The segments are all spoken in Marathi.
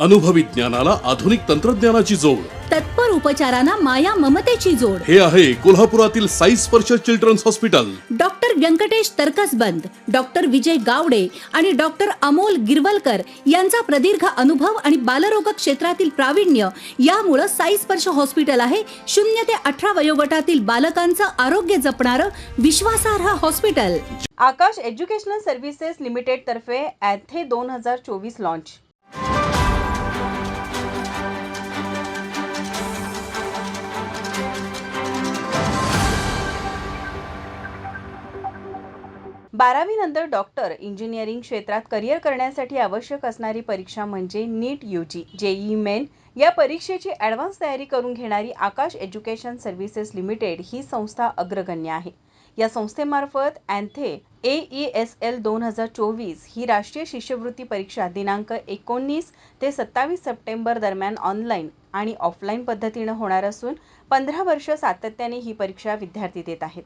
अनुभवी ज्ञानाला आधुनिक तंत्रज्ञानाची जोड. तत्पर उपचारांना माया ममतेची जोड. हे आहे कोल्हापुरातील Sai Sparsh children's hospital. Doctor Venkatesh Taraksaband doctor Vijay Gawade आणि डॉक्टर अमोल गिरवलकर यांचा प्रदीर्घ अनुभव आणि बालरोग क्षेत्रातील प्रावीण्य यामुळं साई स्पर्श हॉस्पिटल आहे. शून्य ते अठरा वयोगटातील बालकांचं आरोग्य जपणारं विश्वासार्ह hospital. Aakash educational services limited तर्फे ॲथे दोन हजार चोवीस लॉन्च बारावी नंतर डॉक्टर इंजिनिअरिंग क्षेत्रात करिअर करण्यासाठी आवश्यक असणारी परीक्षा म्हणजे NEET U G JEE main. या परीक्षेची ॲडव्हान्स तयारी करून घेणारी आकाश एज्युकेशन सर्व्हिसेस लिमिटेड ही संस्था अग्रगण्य आहे. या संस्थेमार्फत अँथे ए ई एस एल दोन हजार चोवीस ही राष्ट्रीय शिष्यवृत्ती परीक्षा दिनांक एकोणीस ते सत्तावीस सप्टेंबर दरम्यान ऑनलाईन आणि ऑफलाईन पद्धतीनं होणार असून पंधरा वर्ष सातत्याने ही परीक्षा विद्यार्थी देत आहेत.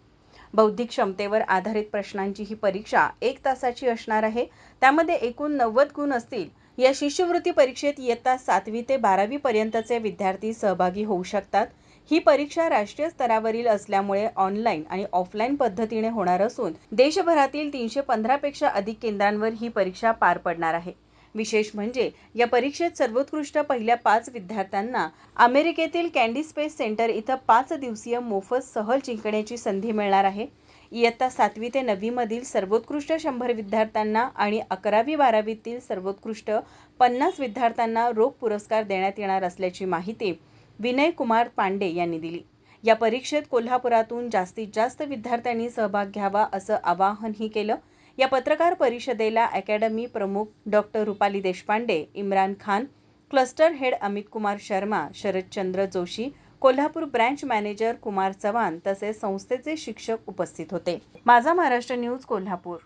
बौद्धिक क्षमतेवर आधारित प्रश्नांची ही परीक्षा एक तासाची असणार आहे. त्यामध्ये एकूण नव्वद गुण असतील. या शिष्यवृत्ती परीक्षेत इयत्ता सातवी ते बारावी पर्यंतचे विद्यार्थी सहभागी होऊ शकतात. ही परीक्षा राष्ट्रीय स्तरावरील असल्यामुळे ऑनलाईन आणि ऑफलाईन पद्धतीने होणार असून देशभरातील तीनशे पंधरापेक्षा अधिक केंद्रांवर ही परीक्षा पार पडणार आहे. विशेष म्हणजे या परीक्षेत सर्वोत्कृष्ट पहिल्या पाच विद्यार्थ्यांना अमेरिकेतील कॅन्डी स्पेस सेंटर इथं पाच दिवसीय मोफत सहल जिंकण्याची संधी मिळणार आहे. इयत्ता सातवी ते नववीमधील सर्वोत्कृष्ट शंभर विद्यार्थ्यांना आणि अकरावी बारावीतील सर्वोत्कृष्ट पन्नास विद्यार्थ्यांना रोख पुरस्कार देण्यात येणार असल्याची माहिती विनय कुमार पांडे यांनी दिली. या परीक्षेत कोल्हापुरातून जास्तीत जास्त विद्यार्थ्यांनी सहभाग घ्यावा असं आवाहनही केलं. या पत्रकार परिषदेला अकॅडमी प्रमुख doctor Rupali Deshpande Imran Khan cluster head Amit Kumar Sharma Sharadchandra Joshi Kolhapur branch manager Kumar Chavan तसेच संस्थेचे शिक्षक उपस्थित होते. माझा महाराष्ट्र न्यूज कोल्हापूर.